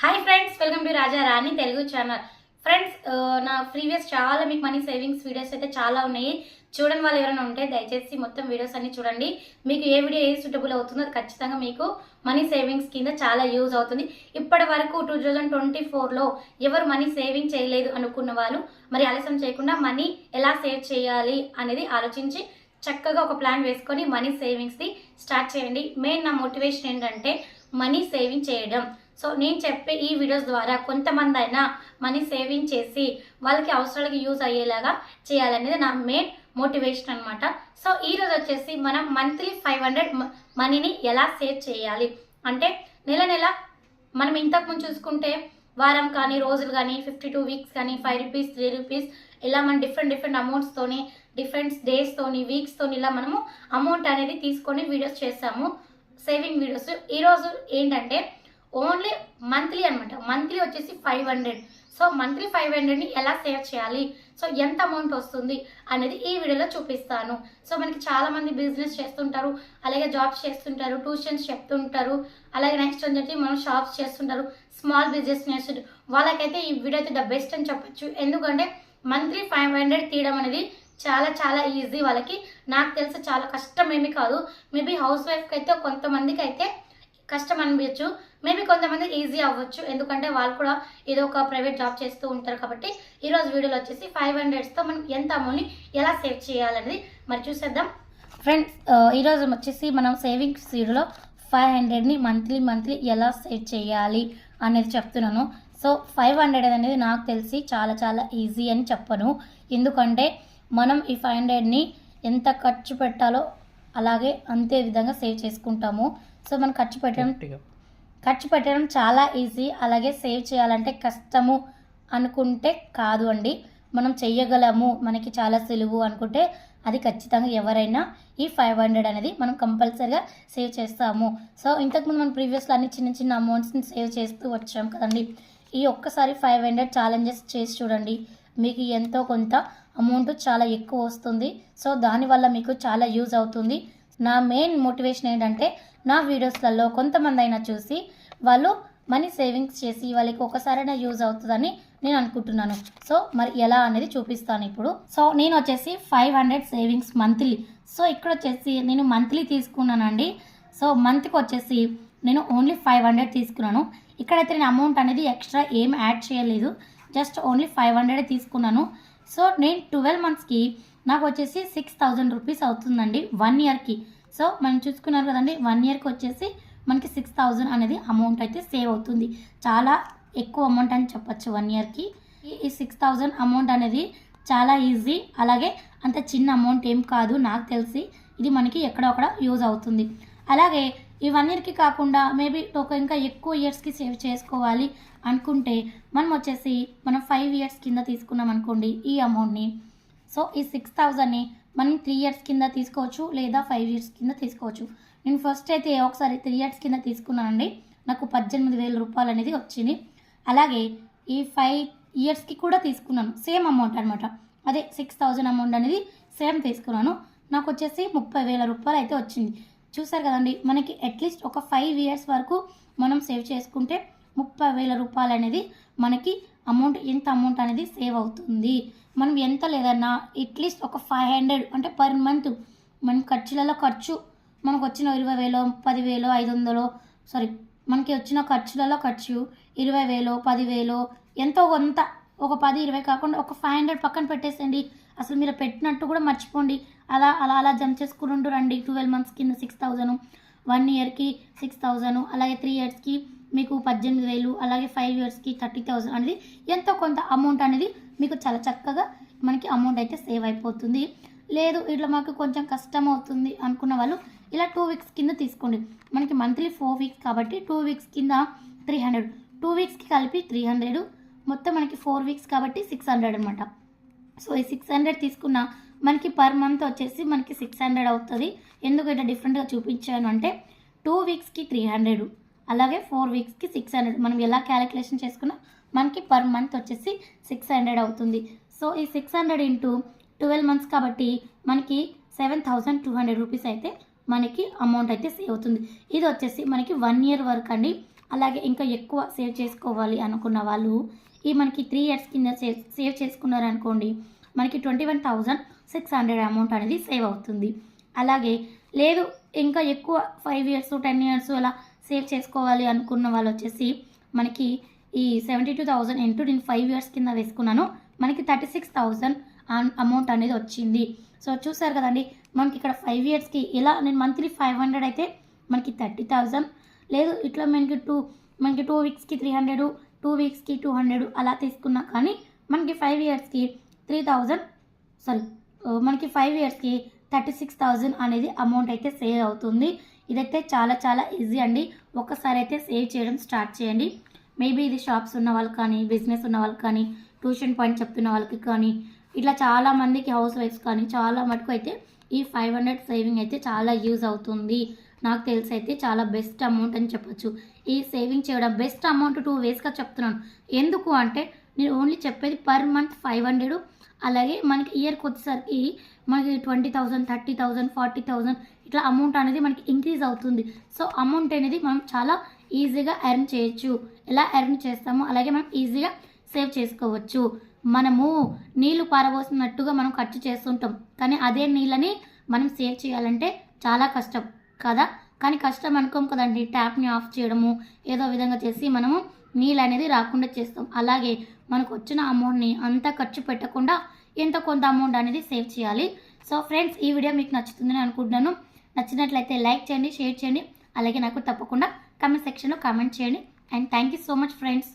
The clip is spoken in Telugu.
Hi friends welcome to Raja Rani Telugu channel friends నా ప్రీవియస్ చాలా మీకు మనీ సేవింగ్స్ వీడియోస్ అయితే చాలా ఉన్నాయి. చూడని వాళ్ళు ఎవరైనా ఉంటే దయచేసి మొత్తం వీడియోస్ అన్ని చూడండి. మీకు ఏ వీడియో ఏ సూటబుల్ అవుతుందో అది ఖచ్చితంగా మీకు మనీ సేవింగ్స్ కింద చాలా యూజ్ అవుతుంది. ఇప్పటి వరకు టూ థౌజండ్ ట్వంటీ ఫోర్లో ఎవరు మనీ సేవింగ్ చేయలేదు అనుకున్న వాళ్ళు మరి ఆలస్యం చేయకుండా మనీ ఎలా సేవ్ చేయాలి అనేది ఆలోచించి చక్కగా ఒక ప్లాన్ వేసుకొని మనీ సేవింగ్స్ని స్టార్ట్ చేయండి. మెయిన్ నా మోటివేషన్ ఏంటంటే మనీ సేవింగ్ చేయడం. సో నేను చెప్పే ఈ వీడియోస్ ద్వారా కొంతమంది అయినా మనీ సేవింగ్ చేసి వాళ్ళకి అవసరాలకి యూజ్ అయ్యేలాగా చేయాలనేది నా మెయిన్ మోటివేషన్ అనమాట సో ఈ రోజు వచ్చేసి మనం మంత్లీ ఫైవ్ హండ్రెడ్ మనీని ఎలా సేవ్ చేయాలి? అంటే నెల నెల మనం ఇంతకుముందు చూసుకుంటే వారం కానీ రోజులు కానీ ఫిఫ్టీ టూ వీక్స్ కానీ ఫైవ్ రూపీస్ త్రీ రూపీస్ ఇలా మనం డిఫరెంట్ డిఫరెంట్ అమౌంట్స్తోని డిఫరెంట్ డేస్తోని వీక్స్తోని ఇలా మనము అమౌంట్ అనేది తీసుకొని వీడియోస్ చేస్తాము సేవింగ్ వీడియోస్ ఈరోజు ఏంటంటే ఓన్లీ మంత్లీ అనమాట మంత్లీ వచ్చేసి five hundred. So monthly five హండ్రెడ్ని ఎలా సేవ్ చేయాలి? సో ఎంత అమౌంట్ వస్తుంది అనేది ఈ వీడియోలో చూపిస్తాను. సో మనకి చాలామంది బిజినెస్ చేస్తుంటారు. అలాగే జాబ్స్ చేస్తుంటారు ట్యూషన్స్ చెప్తుంటారు. అలాగే నెక్స్ట్ వచ్చేసి మనం షాప్స్ చేస్తుంటారు. స్మాల్ బిజినెస్ చేస్తుంటారు వాళ్ళకైతే ఈ వీడియో అయితే ద బెస్ట్ అని చెప్పొచ్చు. ఎందుకంటే మంత్లీ ఫైవ్ హండ్రెడ్ తీయడం అనేది చాలా చాలా ఈజీ వాళ్ళకి. నాకు తెలిసి చాలా కష్టం ఏమీ కాదు. మేబీ హౌస్ వైఫ్కి అయితే కొంతమందికి అయితే కష్టం అనిపించచ్చు. మేబీ కొంతమంది ఈజీ అవ్వచ్చు. ఎందుకంటే వాళ్ళు కూడా ఏదో ఒక ప్రైవేట్ జాబ్ చేస్తూ ఉంటారు కాబట్టి ఈరోజు వీడియోలో వచ్చేసి ఫైవ్ హండ్రెడ్స్తో మనం ఎంత అమౌంట్ని ఎలా సేవ్ చేయాలనేది. మరి చూసేద్దాం. ఫ్రెండ్స్ ఈరోజు వచ్చేసి మనం సేవింగ్స్ వీడియోలో ఫైవ్ హండ్రెడ్ని మంత్లీ మంత్లీ ఎలా సేవ్ చేయాలి అనేది చెప్తున్నాను. సో ఫైవ్ హండ్రెడ్ అనేది నాకు తెలిసి చాలా చాలా ఈజీ అని చెప్పను. ఎందుకంటే మనం ఈ ఫైవ్ హండ్రెడ్ని ఎంత ఖర్చు పెట్టాలో అలాగే అంతే విధంగా సేవ్ చేసుకుంటాము. సో మనం ఖర్చు పెట్టడం ఖర్చు పెట్టడం చాలా ఈజీ అలాగే సేవ్ చేయాలంటే కష్టము అనుకుంటే కాదు అండి. మనం చెయ్యగలము మనకి చాలా సులువు అనుకుంటే అది ఖచ్చితంగా ఎవరైనా ఈ ఫైవ్ హండ్రెడ్ అనేది మనం కంపల్సరీగా సేవ్ చేస్తాము. సో ఇంతకుముందు మనం ప్రీవియస్లో అన్ని చిన్న చిన్న అమౌంట్స్ని సేవ్ చేస్తూ వచ్చాం కదండి. ఈ ఒక్కసారి ఫైవ్ హండ్రెడ్ ఛాలెంజెస్ చేసి చూడండి. మీకు ఎంతో కొంత అమౌంట్ చాలా ఎక్కువ వస్తుంది. సో దానివల్ల మీకు చాలా యూజ్ అవుతుంది. నా మెయిన్ మోటివేషన్ ఏంటంటే నా వీడియోస్లలో కొంతమంది అయినా చూసి వాళ్ళు మనీ సేవింగ్స్ చేసి వాళ్ళకి ఒకసారైనా యూజ్ అవుతుందని నేను అనుకుంటున్నాను. సో మరి ఎలా అనేది చూపిస్తాను ఇప్పుడు. సో నేను వచ్చేసి five hundred savings monthly. So ఇక్కడ వచ్చేసి నేను మంత్లీ తీసుకున్నానండి. సో మంత్కి వచ్చేసి నేను ఓన్లీ ఫైవ్ హండ్రెడ్ తీసుకున్నాను. ఇక్కడైతే నేను అమౌంట్ అనేది ఎక్స్ట్రా ఏం యాడ్ చేయలేదు. జస్ట్ ఓన్లీ ఫైవ్ హండ్రెడ్ తీసుకున్నాను. సో నేను ట్వెల్వ్ మంత్స్కి నాకు వచ్చేసి సిక్స్ థౌజండ్ రూపీస్ అవుతుందండి వన్ ఇయర్కి. సో మనం చూసుకున్నారు కదండి వన్ ఇయర్కి వచ్చేసి మనకి సిక్స్ థౌజండ్ అనేది అమౌంట్ అయితే సేవ్ అవుతుంది. చాలా ఎక్కువ అమౌంట్ అని చెప్పొచ్చు వన్ ఇయర్కి ఈ సిక్స్ థౌజండ్ అమౌంట్ అనేది చాలా ఈజీ అలాగే అంత చిన్న అమౌంట్ ఏం కాదు నాకు తెలిసి ఇది మనకి ఎక్కడొక్కడ యూజ్ అవుతుంది. అలాగే ఈ వన్ ఇయర్కి కాకుండా మేబీ ఒక ఇంకా ఎక్కువ ఇయర్స్కి సేవ్ చేసుకోవాలి అనుకుంటే మనం వచ్చేసి మనం ఫైవ్ ఇయర్స్ కింద తీసుకున్నాం అనుకోండి ఈ అమౌంట్ని సో ఈ సిక్స్ థౌజండ్ని మనం త్రీ ఇయర్స్ కింద తీసుకోవచ్చు లేదా ఫైవ్ ఇయర్స్ కింద తీసుకోవచ్చు. నేను ఫస్ట్ అయితే ఒకసారి త్రీ ఇయర్స్ కింద తీసుకున్నానండి. నాకు పద్దెనిమిది వేల రూపాయలు అనేది వచ్చింది. అలాగే ఈ ఫైవ్ ఇయర్స్కి కూడా తీసుకున్నాను. సేమ్ అమౌంట్ అనమాట అదే సిక్స్ థౌజండ్ అమౌంట్ అనేది సేమ్ తీసుకున్నాను. నాకు వచ్చేసి ముప్పై వేల రూపాయలు అయితే వచ్చింది. చూసారు కదండి మనకి అట్లీస్ట్ ఒక ఫైవ్ ఇయర్స్ వరకు మనం సేవ్ చేసుకుంటే ముప్పై వేల రూపాయలు అనేది మనకి అమౌంట్ ఇంత అమౌంట్ అనేది సేవ్ అవుతుంది. మనం ఎంత లేదన్నా అట్లీస్ట్ ఒక ఫైవ్ హండ్రెడ్ అంటే పర్ మంత్ మన ఖర్చులలో ఖర్చు మనకు వచ్చిన ఇరవై వేలో పదివేలో ఐదు వందలో సారీ మనకి వచ్చిన ఖర్చులలో ఖర్చు ఇరవై వేలో పదివేలో ఎంతో కొంత ఒక పది ఇరవై కాకుండా ఒక ఫైవ్ హండ్రెడ్ పక్కన పెట్టేసండి అసలు మీరు పెట్టినట్టు కూడా మర్చిపోండి. అలా అలా అలా జంప్ చేసుకుంటూ రండి. ట్వెల్వ్ మంత్స్ కింద సిక్స్ థౌజండ్ వన్ ఇయర్కి సిక్స్ థౌజండ్ అలాగే త్రీ ఇయర్స్కి మీకు పద్దెనిమిది వేలు అలాగే ఫైవ్ ఇయర్స్కి థర్టీ థౌజండ్ అనేది ఎంతో కొంత అమౌంట్ అనేది మీకు చాలా చక్కగా మనకి అమౌంట్ అయితే సేవ్ అయిపోతుంది. లేదు ఇట్లా మాకు కొంచెం కష్టం అవుతుంది అనుకున్న వాళ్ళు ఇలా టూ వీక్స్ కింద తీసుకోండి. మనకి మంత్లీ ఫోర్ వీక్స్ కాబట్టి టూ వీక్స్ కింద త్రీ హండ్రెడ్ టూ వీక్స్కి కలిపి త్రీ హండ్రెడ్ మొత్తం మనకి ఫోర్ వీక్స్ కాబట్టి సిక్స్ హండ్రెడ్ అనమాట సో ఈ సిక్స్ హండ్రెడ్ తీసుకున్న మనకి పర్ మంత్ వచ్చేసి మనకి సిక్స్ హండ్రెడ్ అవుతుంది. ఎందుకు ఇట్లా డిఫరెంట్గా చూపించాను అంటే టూ వీక్స్కి త్రీ హండ్రెడ్ అలాగే ఫోర్ వీక్స్కి సిక్స్ హండ్రెడ్. మనం ఎలా క్యాలిక్యులేషన్ చేసుకున్నా మనకి పర్ మంత్ వచ్చేసి సిక్స్ హండ్రెడ్ అవుతుంది. సో ఈ six hundred into twelve months కాబట్టి మనకి seven thousand two hundred rupees అయితే మనకి అమౌంట్ అయితే సేవ్ అవుతుంది. ఇది వచ్చేసి మనకి వన్ ఇయర్ వరకు అండి. అలాగే ఇంకా ఎక్కువ సేవ్ చేసుకోవాలి అనుకున్న వాళ్ళు ఈ మనకి త్రీ ఇయర్స్ కింద సేవ్ సేవ్ చేసుకున్నారనుకోండి మనకి twenty one thousand six hundred amount అనేది సేవ్ అవుతుంది. అలాగే లేదు ఇంకా ఎక్కువ ఫైవ్ ఇయర్స్ టెన్ ఇయర్స్ అలా సేవ్ చేసుకోవాలి అనుకున్న వాళ్ళు వచ్చేసి మనకి ఈ సెవెంటీ టూ థౌజండ్ ఇంటూ నేను ఫైవ్ ఇయర్స్ కింద వేసుకున్నాను. మనకి థర్టీ సిక్స్ థౌజండ్ అమౌంట్ అనేది వచ్చింది. సో చూసారు కదండి మనకి ఇక్కడ ఫైవ్ ఇయర్స్కి ఇలా నేను మంత్లీ ఫైవ్ హండ్రెడ్ అయితే మనకి థర్టీ థౌజండ్ లేదు ఇట్లా మనకి టూ మనకి టూ వీక్స్కి త్రీ హండ్రెడ్ టూ వీక్స్కి టూ హండ్రెడ్ అలా తీసుకున్నా కానీ మనకి ఫైవ్ ఇయర్స్కి త్రీ థౌజండ్ సారీ మనకి ఫైవ్ ఇయర్స్కి థర్టీ సిక్స్ థౌజండ్ అనేది అమౌంట్ అయితే సేవ్ అవుతుంది. ఇదైతే చాలా చాలా ఈజీ అండి. ఒక్కసారి అయితే సేవ్ చేయడం స్టార్ట్ చేయండి. మేబీ ఇది షాప్స్ ఉన్న వాళ్ళకి కానీ బిజినెస్ ఉన్న వాళ్ళకి కానీ ట్యూషన్ పాయింట్ చెప్తున్న వాళ్ళకి కానీ ఇట్లా చాలా మందికి హౌస్ వైఫ్స్ కానీ చాలా మటుకు అయితే ఈ ఫైవ్ హండ్రెడ్ సేవింగ్ అయితే చాలా యూజ్ అవుతుంది. నాకు తెలిసి అయితే చాలా బెస్ట్ అమౌంట్ అని చెప్పొచ్చు. ఈ సేవింగ్ చేయడం బెస్ట్ అమౌంట్ టూ వేస్గా చెప్తున్నాను. ఎందుకు అంటే నేను ఓన్లీ చెప్పేది పర్ మంత్ ఫైవ్ హండ్రెడ్ అలాగే మనకి ఇయర్కి వచ్చేసరికి మనకి twenty thousand thirty thousand forty thousand ఇట్లా అమౌంట్ అనేది మనకి ఇంక్రీజ్ అవుతుంది. సో అమౌంట్ అనేది మనం చాలా ఈజీగా ఎర్న్ చేయొచ్చు. ఎలా ఎర్న్ చేస్తామో అలాగే మనం ఈజీగా సేవ్ చేసుకోవచ్చు. మనము నీళ్ళు పారబోసినట్టుగా మనం ఖర్చు చేస్తుంటాం. కానీ అదే నీళ్ళని మనం సేవ్ చేయాలంటే చాలా కష్టం కదా? కానీ కష్టం అనుకోం కదండి. ట్యాప్ని ఆఫ్ చేయడము ఏదో విధంగా చేసి మనము నీళ్ళు అనేది రాకుండా చేస్తాం. అలాగే మనకు వచ్చిన అమౌంట్ని అంతా ఖర్చు పెట్టకుండా ఎంత కొంత అమౌంట్ అనేది సేవ్ చేయాలి. సో ఫ్రెండ్స్ ఈ వీడియో మీకు నచ్చుతుందని అనుకుంటున్నాను. నచ్చినట్లయితే లైక్ చేయండి షేర్ చేయండి. అలాగే నాకు తప్పకుండా కమెంట్ సెక్షన్లో కామెంట్ చేయండి. And thank you so much friends